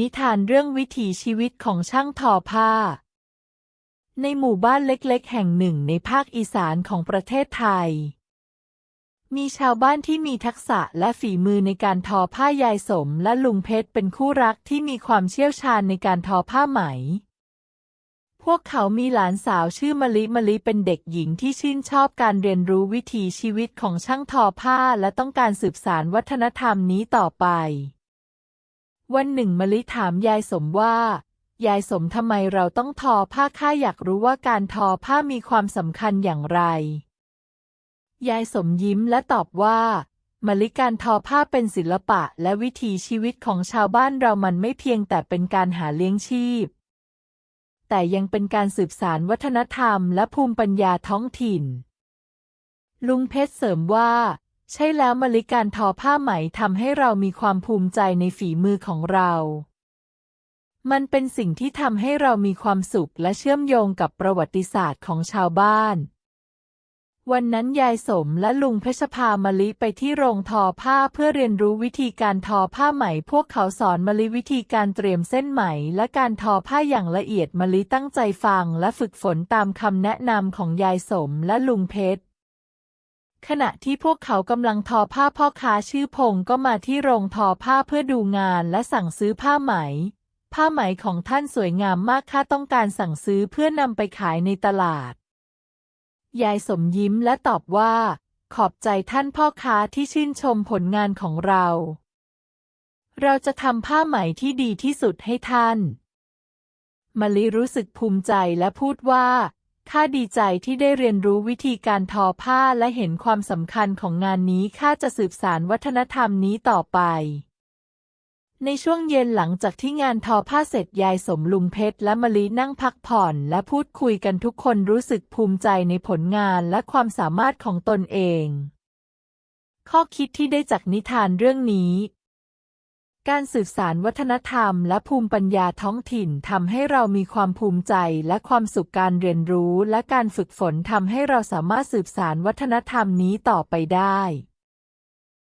นิทานเรื่องวิถีชีวิตของช่างทอผ้า ในหมู่บ้านเล็กๆ แห่งหนึ่งในภาคอีสานของประเทศไทย มีชาวบ้านที่มีทักษะและฝีมือในการทอผ้ายายสมและลุงเพชรเป็นคู่รักที่มีความเชี่ยวชาญในการทอผ้าไหม พวกเขามีหลานสาวชื่อมะลิมะลิเป็นเด็กหญิงที่ชื่นชอบการเรียนรู้วิถีชีวิตของช่างทอผ้าและต้องการสืบสานวัฒนธรรมนี้ต่อไป วันหนึ่งมะลิถามยายสมว่า ยายสมทำไมเราต้องทอผ้าข้าอยากรู้ว่าการทอผ้ามีความสำคัญอย่างไร ยายสมยิ้มและตอบว่ามะลิการทอผ้าเป็นศิลปะและวิถีชีวิตของชาวบ้านเรามันไม่เพียงแต่เป็นการหาเลี้ยงชีพ แต่ยังเป็นการสืบสานวัฒนธรรมและภูมิปัญญาท้องถิ่น ลุงเพชรเสริมว่า ใช่แล้วมลิการทอผ้าไหมทำให้เรามีความภูมิใจในฝีมือของเรา มันเป็นสิ่งที่ทำให้เรามีความสุขและเชื่อมโยงกับประวัติศาสตร์ของชาวบ้าน วันนั้นยายสมและลุงเพชรพามะลิไปที่โรงทอผ้าเพื่อเรียนรู้วิธีการทอผ้าไหม พวกเขาสอนมะลิวิธีการเตรียมเส้นไหม และการทอผ้าอย่างละเอียดมะลิตั้งใจฟัง และฝึกฝนตามคำแนะนำของยายสมและลุงเพชร ขณะที่พวกเขากำลังทอผ้าพ่อค้าชื่อพงก็มาที่โรงทอผ้าเพื่อดูงานและสั่งซื้อผ้าไหม ผ้าไหมของท่านสวยงามมากข้าต้องการสั่งซื้อเพื่อนำไปขายในตลาด ยายสมยิ้มและตอบว่า ขอบใจท่านพ่อค้าที่ชื่นชมผลงานของเรา เราจะทำผ้าไหมที่ดีที่สุดให้ท่านมะลิรู้สึกภูมิใจและพูดว่า ข้าดีใจที่ได้เรียนรู้วิธีการทอผ้าและเห็นความสำคัญของงานนี้ข้าจะสืบสานวัฒนธรรมนี้ต่อไป ในช่วงเย็นหลังจากที่งานทอผ้าเสร็จยายสมลุงเพชรและมะลินั่งพักผ่อนและพูดคุยกันทุกคนรู้สึกภูมิใจในผลงานและความสามารถของตนเอง ข้อคิดที่ได้จากนิทานเรื่องนี้ การสืบสานวัฒนธรรมและภูมิปัญญาท้องถิ่นทำให้เรามีความภูมิใจและความสุขการเรียนรู้และการฝึกฝนทำให้เราสามารถสืบสานวัฒนธรรมนี้ต่อไปได้